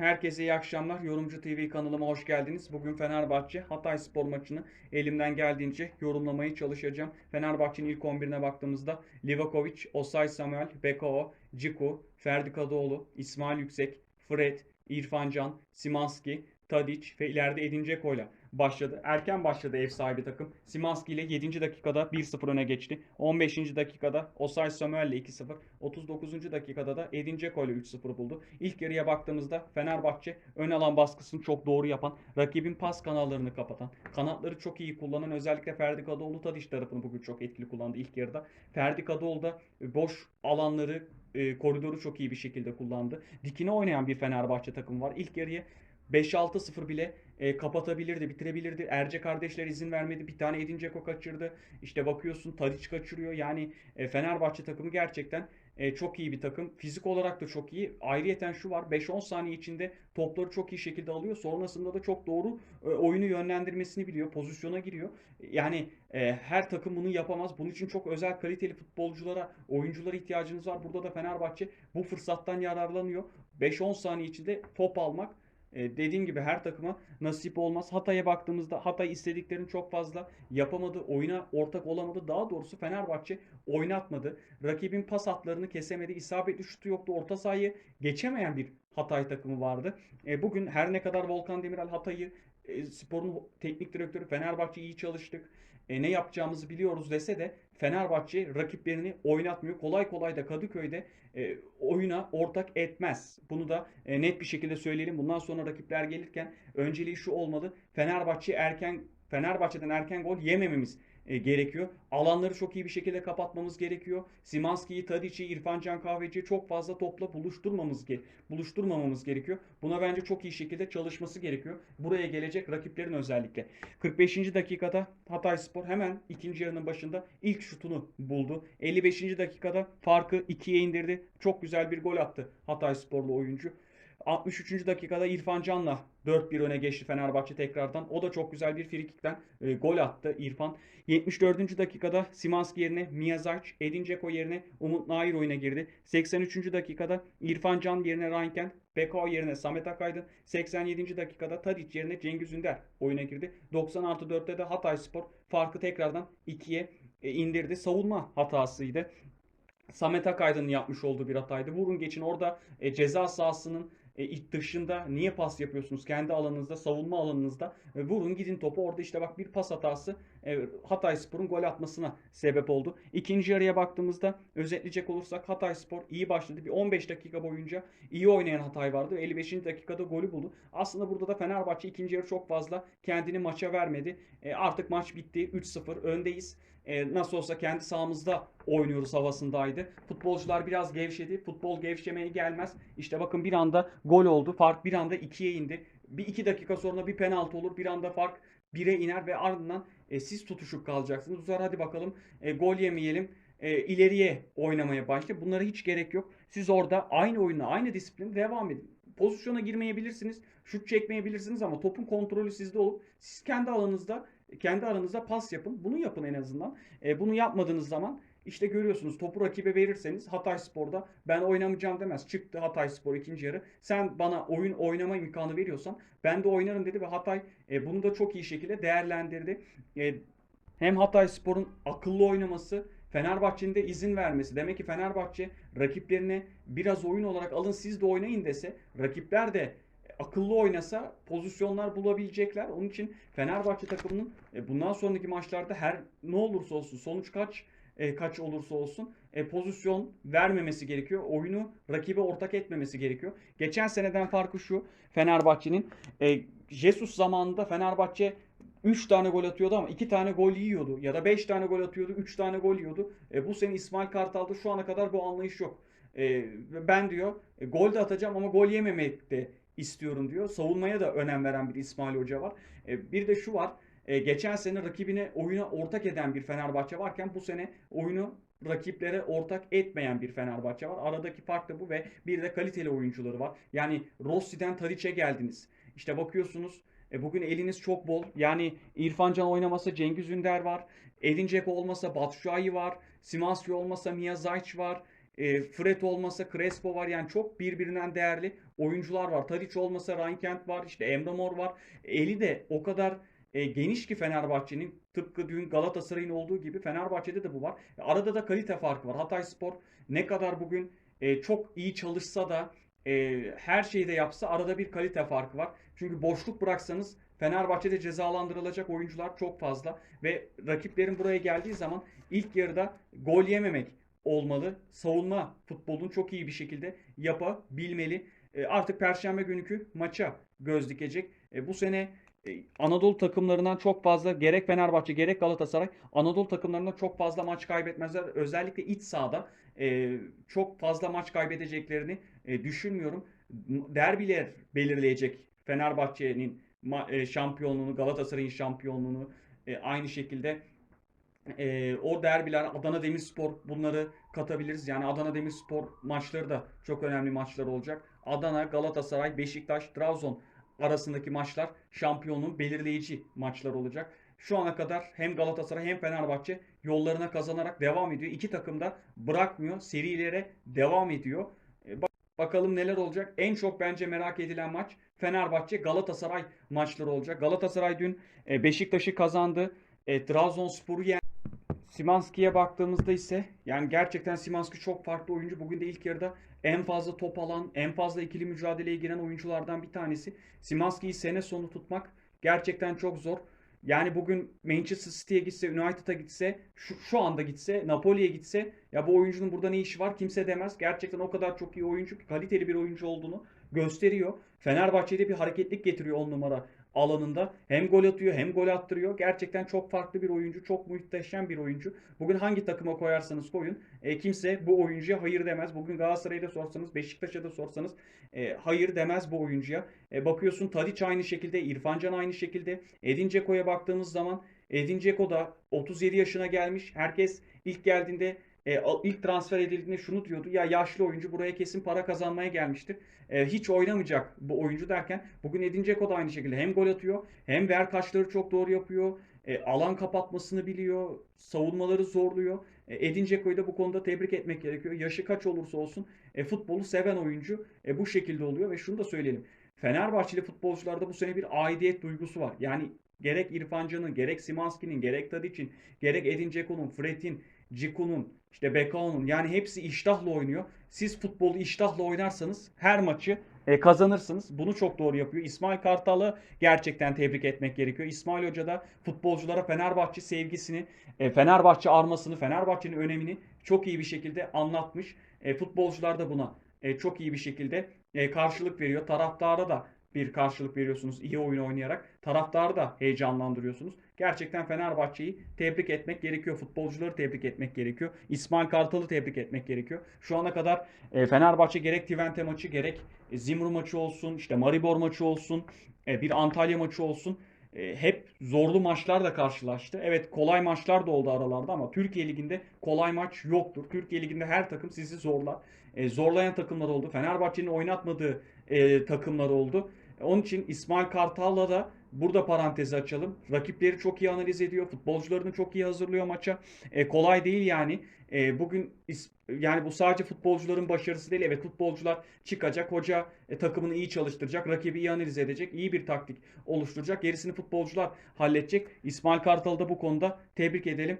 Herkese iyi akşamlar. Yorumcu TV kanalıma hoş geldiniz. Bugün Fenerbahçe Hatay Spor maçını elimden geldiğince yorumlamaya çalışacağım. Fenerbahçe'nin ilk 11'ine baktığımızda Livakovic, Osay Samuel, Bekao, Ciku, Ferdi Kadıoğlu, İsmail Yüksek, Fred, İrfan Can, Simanski, Tadic ve ileride Edin Dzeko'yla başladı. Erken başladı ev sahibi takım. Simanski ile 7. dakikada 1-0 öne geçti. 15. dakikada Osay Samuel ile 2-0. 39. dakikada da Edin Dzeko ile 3-0 buldu. İlk yarıya baktığımızda Fenerbahçe ön alan baskısını çok doğru yapan, rakibin pas kanallarını kapatan, kanatları çok iyi kullanan özellikle Ferdi Kadıoğlu Tadic tarafını bugün çok etkili kullandı ilk yarıda. Ferdi Kadıoğlu da boş alanları e, koridoru çok iyi bir şekilde kullandı. Dikine oynayan bir Fenerbahçe takımı var. İlk yarıyı 5-6-0 bile e, kapatabilirdi, bitirebilirdi. Erce kardeşler izin vermedi. Bir tane Edin Dzeko kaçırdı. İşte bakıyorsun Tadic kaçırıyor. Yani e, Fenerbahçe takımı gerçekten e, çok iyi bir takım. Fizik olarak da çok iyi. Ayrıyeten şu var 5-10 saniye içinde topları çok iyi şekilde alıyor. Sonrasında da çok doğru e, oyunu yönlendirmesini biliyor. Pozisyona giriyor. Yani e, her takım bunu yapamaz. Bunun için çok özel kaliteli futbolculara, oyunculara ihtiyacınız var. Burada da Fenerbahçe bu fırsattan yararlanıyor. 5-10 saniye içinde top almak e, dediğim gibi her takıma nasip olmaz. Hatay'a baktığımızda Hatay istediklerini çok fazla yapamadı. Oyuna ortak olamadı. Daha doğrusu Fenerbahçe oynatmadı. Rakibin pas hatlarını kesemedi. İsabetli şutu yoktu. Orta sahayı geçemeyen bir Hatay takımı vardı. E, bugün her ne kadar Volkan Demirel Hatay'ı e, sporun teknik direktörü Fenerbahçe iyi çalıştık. E, ne yapacağımızı biliyoruz dese de Fenerbahçe rakiplerini oynatmıyor. Kolay kolay da Kadıköy'de e, oyuna ortak etmez. Bunu da e, net bir şekilde söyleyelim. Bundan sonra rakipler gelirken önceliği şu olmalı. Fenerbahçe erken Fenerbahçe'den erken gol yemememiz e, gerekiyor. Alanları çok iyi bir şekilde kapatmamız gerekiyor. Simanski'yi, Tadic'i, İrfan Can Kahveci'yi çok fazla topla buluşturmamamız, ge buluşturmamamız gerekiyor. Buna bence çok iyi şekilde çalışması gerekiyor. Buraya gelecek rakiplerin özellikle. 45. dakikada Hatay Spor hemen ikinci yarının başında ilk şutunu buldu. 55. dakikada farkı 2'ye indirdi. Çok güzel bir gol attı Hatay Sporlu oyuncu. 63. dakikada İrfan Can'la 4-1 öne geçti Fenerbahçe tekrardan. O da çok güzel bir frikikten e, gol attı İrfan. 74. dakikada Simanski yerine Miyazaki, Edin Dzeko yerine Umut Nair oyuna girdi. 83. dakikada İrfan Can yerine Reinken, Bekao yerine Samet Akaydın. 87. dakikada Tadic yerine Cengiz Ünder oyuna girdi. 96-4'te de Hatay Spor farkı tekrardan 2'ye e, indirdi. Savunma hatasıydı. Samet Akaydın'ın yapmış olduğu bir hataydı. Vurun geçin orada e, ceza sahasının e, dışında niye pas yapıyorsunuz? Kendi alanınızda, savunma alanınızda e, vurun gidin topu. Orada işte bak bir pas hatası Hatay Spor'un gol atmasına sebep oldu. İkinci yarıya baktığımızda özetleyecek olursak Hatay Spor iyi başladı. Bir 15 dakika boyunca iyi oynayan Hatay vardı. 55. dakikada golü buldu. Aslında burada da Fenerbahçe ikinci yarı çok fazla kendini maça vermedi. E, artık maç bitti. 3-0 öndeyiz. E, nasıl olsa kendi sahamızda oynuyoruz havasındaydı. Futbolcular biraz gevşedi. Futbol gevşemeye gelmez. İşte bakın bir anda gol oldu. Fark bir anda ikiye indi. Bir iki dakika sonra bir penaltı olur. Bir anda fark 1'e iner ve ardından e, siz tutuşup kalacaksınız. Bu sefer hadi bakalım e, gol yemeyelim. E, ileriye oynamaya başlayın. Bunlara hiç gerek yok. Siz orada aynı oyuna, aynı disiplin devam edin. Pozisyona girmeyebilirsiniz. Şut çekmeyebilirsiniz ama topun kontrolü sizde olup siz kendi alanınızda kendi aranızda pas yapın. Bunu yapın en azından. E, bunu yapmadığınız zaman işte görüyorsunuz topu rakibe verirseniz Hatay Spor'da ben oynamayacağım demez. Çıktı Hatay Spor ikinci yarı. Sen bana oyun oynama imkanı veriyorsan ben de oynarım dedi ve Hatay e, bunu da çok iyi şekilde değerlendirdi. E, hem Hatay Spor'un akıllı oynaması Fenerbahçe'nin de izin vermesi. Demek ki Fenerbahçe rakiplerine biraz oyun olarak alın siz de oynayın dese rakipler de akıllı oynasa pozisyonlar bulabilecekler. Onun için Fenerbahçe takımının e, bundan sonraki maçlarda her ne olursa olsun sonuç kaç e, kaç olursa olsun e, pozisyon vermemesi gerekiyor. Oyunu rakibe ortak etmemesi gerekiyor. Geçen seneden farkı şu Fenerbahçe'nin e, Jesus zamanında Fenerbahçe 3 tane gol atıyordu ama 2 tane gol yiyordu. Ya da 5 tane gol atıyordu 3 tane gol yiyordu. E, bu sene İsmail Kartal'da şu ana kadar bu anlayış yok. E, ben diyor e, gol de atacağım ama gol yememek de istiyorum diyor. Savunmaya da önem veren bir İsmail Hoca var. E, bir de şu var. E, geçen sene rakibine oyuna ortak eden bir Fenerbahçe varken bu sene oyunu rakiplere ortak etmeyen bir Fenerbahçe var. Aradaki fark da bu ve bir de kaliteli oyuncuları var. Yani Rossi'den Tadiç'e geldiniz. İşte bakıyorsunuz e, bugün eliniz çok bol. Yani İrfan Can oynamasa Cengiz Ünder var. Edin Dzeko olmasa Batshuayi var. Simanski olmasa Mia Zayç var. e, Fred olmasa Crespo var yani çok birbirinden değerli oyuncular var. Tadic olmasa Ryan Kent var işte Emre Mor var. Eli de o kadar e, geniş ki Fenerbahçe'nin tıpkı dün Galatasaray'ın olduğu gibi Fenerbahçe'de de bu var. E, arada da kalite farkı var. Hatay Spor ne kadar bugün e, çok iyi çalışsa da e, her şeyi de yapsa arada bir kalite farkı var. Çünkü boşluk bıraksanız Fenerbahçe'de cezalandırılacak oyuncular çok fazla ve rakiplerin buraya geldiği zaman ilk yarıda gol yememek olmalı. Savunma futbolunu çok iyi bir şekilde yapabilmeli. E, artık Perşembe günkü maça göz dikecek. E, bu sene Anadolu takımlarından çok fazla gerek Fenerbahçe gerek Galatasaray Anadolu takımlarından çok fazla maç kaybetmezler. Özellikle iç sahada e, çok fazla maç kaybedeceklerini e, düşünmüyorum. Derbiler belirleyecek Fenerbahçe'nin e, şampiyonluğunu, Galatasaray'ın şampiyonluğunu e, aynı şekilde e, o derbiler Adana Demirspor bunları katabiliriz. Yani Adana Demirspor maçları da çok önemli maçlar olacak. Adana, Galatasaray, Beşiktaş, Trabzon arasındaki maçlar şampiyonluğun belirleyici maçlar olacak. Şu ana kadar hem Galatasaray hem Fenerbahçe yollarına kazanarak devam ediyor. İki takım da bırakmıyor. Serilere devam ediyor. E, bak- bakalım neler olacak. En çok bence merak edilen maç Fenerbahçe Galatasaray maçları olacak. Galatasaray dün e, Beşiktaş'ı kazandı. E, Trabzonspor'u yendi. Simanski'ye baktığımızda ise yani gerçekten Simanski çok farklı oyuncu. Bugün de ilk yarıda en fazla top alan, en fazla ikili mücadeleye giren oyunculardan bir tanesi. Simanski'yi sene sonu tutmak gerçekten çok zor. Yani bugün Manchester City'ye gitse, United'a gitse, şu, şu anda gitse, Napoli'ye gitse ya bu oyuncunun burada ne işi var kimse demez. Gerçekten o kadar çok iyi oyuncu, kaliteli bir oyuncu olduğunu gösteriyor. Fenerbahçe'de bir hareketlik getiriyor on numara alanında. Hem gol atıyor hem gol attırıyor. Gerçekten çok farklı bir oyuncu. Çok muhteşem bir oyuncu. Bugün hangi takıma koyarsanız koyun. E, kimse bu oyuncuya hayır demez. Bugün Galatasaray'da sorsanız, Beşiktaş'a da sorsanız e, hayır demez bu oyuncuya. E, bakıyorsun Tadic aynı şekilde, İrfan Can aynı şekilde. Edin Dzeko'ya baktığımız zaman Edin Dzeko da 37 yaşına gelmiş. Herkes ilk geldiğinde e, ilk transfer edildiğinde şunu diyordu. Ya yaşlı oyuncu buraya kesin para kazanmaya gelmiştir. E, hiç oynamayacak bu oyuncu derken bugün Edin Dzeko da aynı şekilde hem gol atıyor hem ver kaçları çok doğru yapıyor. E, alan kapatmasını biliyor. Savunmaları zorluyor. E, Edin Dzeko'yu da bu konuda tebrik etmek gerekiyor. Yaşı kaç olursa olsun e, futbolu seven oyuncu e, bu şekilde oluyor ve şunu da söyleyelim. Fenerbahçeli futbolcularda bu sene bir aidiyet duygusu var. Yani gerek İrfan Can'ın, gerek Simanski'nin, gerek Tadic'in, gerek Edin Dzeko'nun, Fred'in, Ciku'nun, işte Bekao'nun yani hepsi iştahla oynuyor. Siz futbolu iştahla oynarsanız her maçı e, kazanırsınız. Bunu çok doğru yapıyor. İsmail Kartal'ı gerçekten tebrik etmek gerekiyor. İsmail Hoca da futbolculara Fenerbahçe sevgisini, e, Fenerbahçe armasını, Fenerbahçe'nin önemini çok iyi bir şekilde anlatmış. E, futbolcular da buna e, çok iyi bir şekilde e, karşılık veriyor. Taraftara da bir karşılık veriyorsunuz iyi oyun oynayarak. Taraftarı da heyecanlandırıyorsunuz. Gerçekten Fenerbahçe'yi tebrik etmek gerekiyor. Futbolcuları tebrik etmek gerekiyor. İsmail Kartal'ı tebrik etmek gerekiyor. Şu ana kadar e, Fenerbahçe gerek Twente maçı gerek e, Zimru maçı olsun, işte Maribor maçı olsun, e, bir Antalya maçı olsun. Hep zorlu maçlarla karşılaştı. Evet kolay maçlar da oldu aralarda ama Türkiye Ligi'nde kolay maç yoktur. Türkiye Ligi'nde her takım sizi zorlar. Zorlayan takımlar oldu. Fenerbahçe'nin oynatmadığı takımlar oldu. Onun için İsmail Kartal'la da burada parantezi açalım. Rakipleri çok iyi analiz ediyor. Futbolcularını çok iyi hazırlıyor maça. E, kolay değil yani. E, bugün yani bu sadece futbolcuların başarısı değil. Evet futbolcular çıkacak. Hoca e, takımını iyi çalıştıracak. Rakibi iyi analiz edecek. iyi bir taktik oluşturacak. Gerisini futbolcular halledecek. İsmail Kartal'ı da bu konuda tebrik edelim.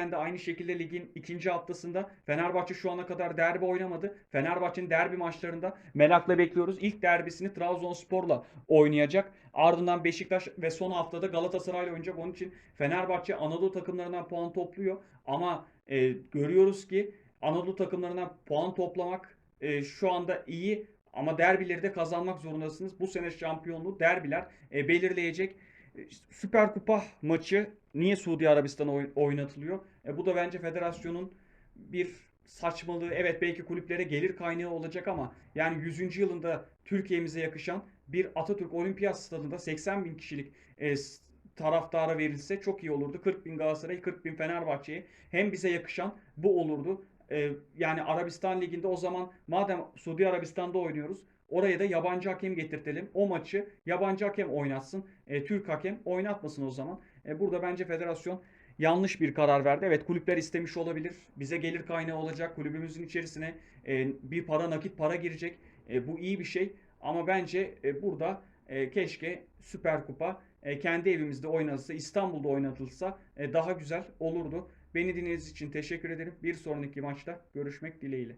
De aynı şekilde ligin ikinci haftasında Fenerbahçe şu ana kadar derbi oynamadı. Fenerbahçe'nin derbi maçlarında merakla bekliyoruz. İlk derbisini Trabzonspor'la oynayacak. Ardından Beşiktaş ve son haftada Galatasaray'la oynayacak. Onun için Fenerbahçe Anadolu takımlarından puan topluyor. Ama e, görüyoruz ki Anadolu takımlarından puan toplamak e, şu anda iyi ama derbileri de kazanmak zorundasınız. Bu sene şampiyonluğu derbiler e, belirleyecek. Süper Kupa maçı niye Suudi Arabistan'a oynatılıyor? E, bu da bence federasyonun bir saçmalığı. Evet belki kulüplere gelir kaynağı olacak ama yani 100. yılında Türkiye'mize yakışan bir Atatürk Olimpiyat Stadında 80 bin kişilik e, taraftara verilse çok iyi olurdu. 40 bin Galatasaray, 40 bin Fenerbahçe'ye hem bize yakışan bu olurdu. E, yani Arabistan Ligi'nde o zaman madem Suudi Arabistan'da oynuyoruz Oraya da yabancı hakem getirtelim. O maçı yabancı hakem oynatsın. E, Türk hakem oynatmasın o zaman. E, burada bence federasyon yanlış bir karar verdi. Evet kulüpler istemiş olabilir. Bize gelir kaynağı olacak. Kulübümüzün içerisine e, bir para nakit para girecek. E, bu iyi bir şey. Ama bence e, burada e, keşke Süper Kupa e, kendi evimizde oynanırsa, İstanbul'da oynatılsa e, daha güzel olurdu. Beni dinlediğiniz için teşekkür ederim. Bir sonraki maçta görüşmek dileğiyle.